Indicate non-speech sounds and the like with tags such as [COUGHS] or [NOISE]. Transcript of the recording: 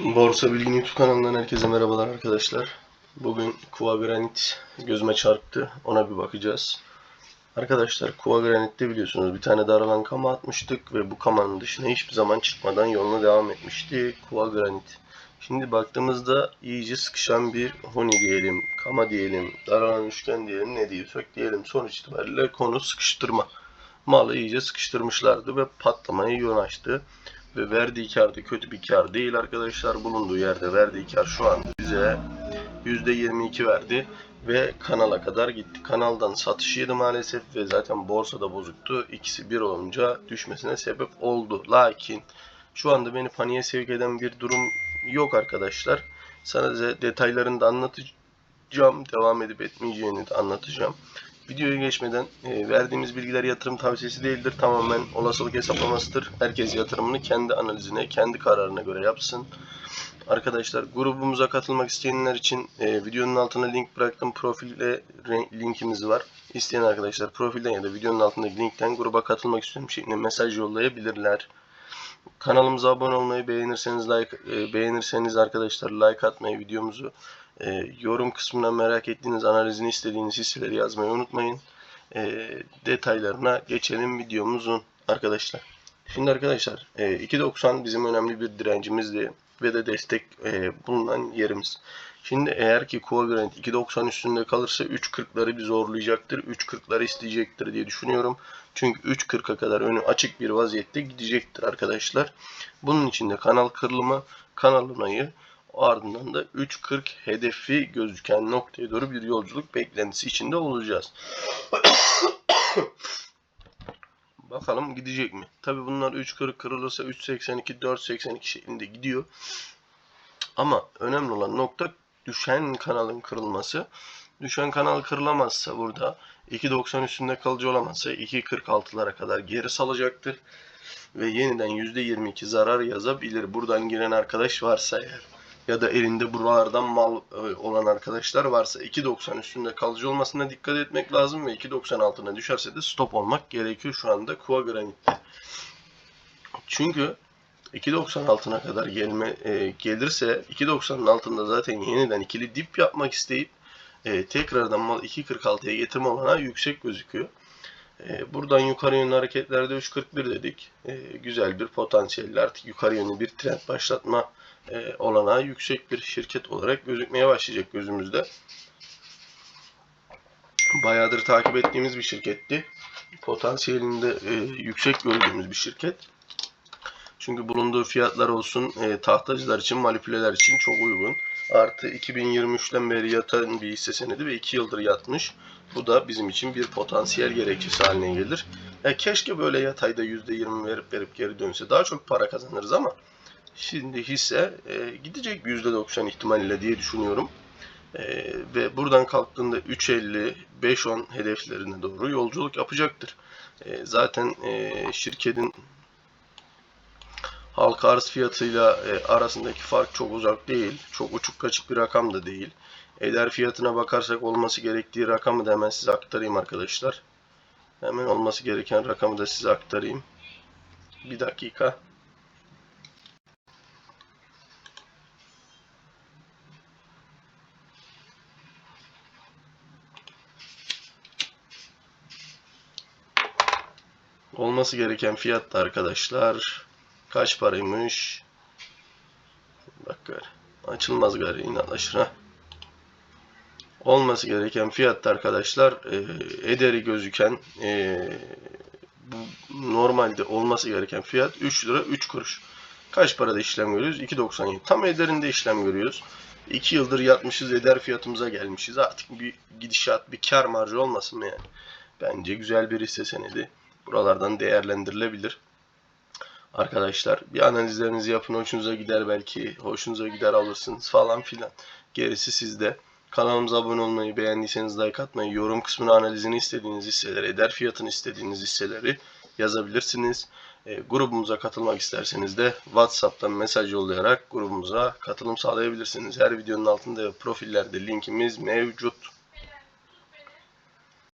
Borsa Bilgin YouTube kanalından herkese merhabalar arkadaşlar. Bugün Kuva Granit gözüme çarptı. Ona bir bakacağız. Arkadaşlar Kuva Granit'te biliyorsunuz bir tane daralan kama atmıştık ve bu kamanın dışına hiçbir zaman çıkmadan yoluna devam etmişti Kuva Granit. Şimdi baktığımızda iyice sıkışan bir honi diyelim, kama diyelim, daralan üçgen diyelim, ne diyorsak diyelim. Sonuç itibariyle konu sıkıştırma. Malı iyice sıkıştırmışlardı ve patlamaya yön açtı ve verdiği kar da kötü bir kar değil arkadaşlar. Bulunduğu yerde verdiği kar şu anda bize %22 verdi ve kanala kadar gitti. Kanaldan satışıydı maalesef ve zaten borsada bozuktu. İkisi bir olunca düşmesine sebep oldu. Lakin şu anda beni paniğe sevk eden bir durum yok arkadaşlar. Sadece detaylarını da anlatacağım. Devam edip etmeyeceğini de anlatacağım. Videoya geçmeden e, verdiğimiz bilgiler yatırım tavsiyesi değildir. Tamamen olasılık hesaplamasıdır. Herkes yatırımını kendi analizine, kendi kararına göre yapsın. Arkadaşlar grubumuza katılmak isteyenler için e, videonun altına link bıraktım. Profilde linkimiz var. İsteyen arkadaşlar profilden ya da videonun altındaki linkten gruba katılmak istiyorum şeklinde mesaj yollayabilirler. Kanalımıza abone olmayı beğenirseniz like e, beğenirseniz arkadaşlar like atmayı videomuzu e, yorum kısmına merak ettiğiniz analizini istediğiniz hisseleri yazmayı unutmayın. E, detaylarına geçelim videomuzun arkadaşlar. Şimdi arkadaşlar e, 2.90 bizim önemli bir direncimizdi ve de destek e, bulunan yerimiz. Şimdi eğer ki Kova Granit 2.90 üstünde kalırsa 3.40'ları bir zorlayacaktır. 3.40'ları isteyecektir diye düşünüyorum. Çünkü 3.40'a kadar önü açık bir vaziyette gidecektir arkadaşlar. Bunun için de kanal kırılımı, kanal onayı ardından da 3.40 hedefi gözüken noktaya doğru bir yolculuk beklentisi içinde olacağız. [COUGHS] Bakalım gidecek mi? Tabi bunlar 3.40 kırılırsa 3.82, 4.82 şeklinde gidiyor. Ama önemli olan nokta düşen kanalın kırılması. Düşen kanal kırılamazsa burada 2.90 üstünde kalıcı olamazsa 2.46'lara kadar geri salacaktır. Ve yeniden %22 zarar yazabilir. Buradan giren arkadaş varsa eğer ya da elinde buralardan mal e, olan arkadaşlar varsa 2.90 üstünde kalıcı olmasına dikkat etmek lazım ve 2.90 altına düşerse de stop olmak gerekiyor şu anda Kuva Granit'te. Çünkü 2.90 altına kadar gelme e, gelirse 2.90'ın altında zaten yeniden ikili dip yapmak isteyip e, tekrardan mal 2.46'ya getirme olanağı yüksek gözüküyor. E, buradan yukarı yönlü hareketlerde 3.41 dedik. E, güzel bir potansiyelli artık yukarı yönlü bir trend başlatma e, olanağı yüksek bir şirket olarak gözükmeye başlayacak gözümüzde. Bayağıdır takip ettiğimiz bir şirketti. Potansiyelinde e, yüksek gördüğümüz bir şirket. Çünkü bulunduğu fiyatlar olsun e, tahtacılar için, manipüleler için çok uygun. Artı 2023'ten beri yatan bir hisse senedi ve 2 yıldır yatmış. Bu da bizim için bir potansiyel gerekçesi haline gelir. Ya keşke böyle yatayda %20 verip verip geri dönse. Daha çok para kazanırız ama şimdi hisse e, gidecek %90 ihtimalle diye düşünüyorum. E, ve buradan kalktığında 3.50, 5.10 hedeflerine doğru yolculuk yapacaktır. E, zaten e, şirketin halka arz fiyatıyla e, arasındaki fark çok uzak değil. Çok uçuk kaçık bir rakam da değil. Eder fiyatına bakarsak olması gerektiği rakamı da hemen size aktarayım arkadaşlar. Hemen olması gereken rakamı da size aktarayım. Bir dakika. Olması gereken fiyat da arkadaşlar kaç paraymış? Bak gari. Açılmaz gari inatlaşır ha. Olması gereken fiyatta arkadaşlar e, ederi gözüken e, bu normalde olması gereken fiyat 3 lira 3 kuruş. Kaç parada işlem görüyoruz? 2.97. Tam ederinde işlem görüyoruz. 2 yıldır yatmışız eder fiyatımıza gelmişiz. Artık bir gidişat bir kar marjı olmasın mı yani? Bence güzel bir hisse senedi. Buralardan değerlendirilebilir. Arkadaşlar bir analizlerinizi yapın. Hoşunuza gider belki. Hoşunuza gider alırsınız falan filan. Gerisi sizde. Kanalımıza abone olmayı, beğendiyseniz like atmayı, yorum kısmına analizini istediğiniz hisseleri, eder fiyatını istediğiniz hisseleri yazabilirsiniz. E, grubumuza katılmak isterseniz de WhatsApp'tan mesaj yollayarak grubumuza katılım sağlayabilirsiniz. Her videonun altında profillerde linkimiz mevcut.